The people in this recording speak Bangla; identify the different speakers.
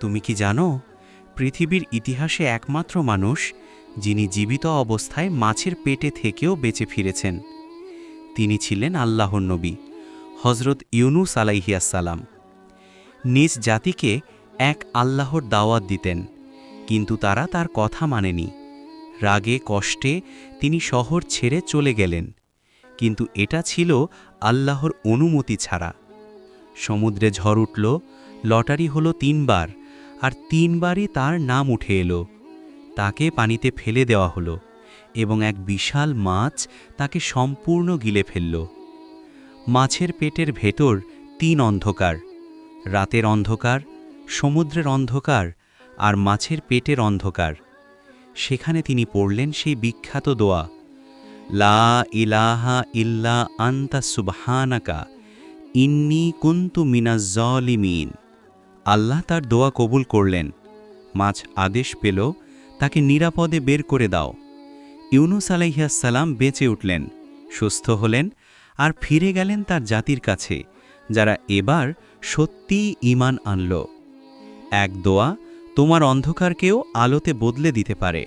Speaker 1: তুমি কি জানো, পৃথিবীর ইতিহাসে একমাত্র মানুষ, যিনি জীবিত অবস্থায় মাছের পেটে থেকেও বেঁচে ফিরেছেন। তিনি ছিলেন আল্লাহর নবী হজরত ইউনুস আলাইহিয়াসালাম নিজ জাতিকে এক আল্লাহর দাওয়াত দিতেন, কিন্তু তারা তার কথা মানেনি। রাগে, কষ্টে তিনি শহর ছেড়ে চলে গেলেন, কিন্তু এটা ছিল আল্লাহর অনুমতি ছাড়া। সমুদ্রে ঝড় উঠল, লটারি হলো তিনবার। আর তিনবারই তার নাম উঠে এলো। তাকে পানিতে ফেলে দেওয়া হলো এবং এক বিশাল মাছ তাকে সম্পূর্ণ গিলে ফেলল। মাছের পেটের ভেতর তিন অন্ধকার, রাতের অন্ধকার, সমুদ্রের অন্ধকার আর মাছের পেটের অন্ধকার। সেখানে তিনি পড়লেন সেই বিখ্যাত দোয়া, লা ইলাহা ইল্লা আন্তা সুবহানাকা, ইন্নি কুন্তু মিনাজ্জলিমিন। আল্লাহ তার দোয়া কবুল করলেন। মাছ আদেশ পেল, তাকে নিরাপদে বের করে দাও। ইউনুস সালাম বেঁচে উঠলেন, সুস্থ হলেন আর ফিরে গেলেন তার জাতির কাছে, যারা এবার সত্যিই ইমান আনল। এক দোয়া তোমার অন্ধকারকেও আলোতে বদলে দিতে পারে।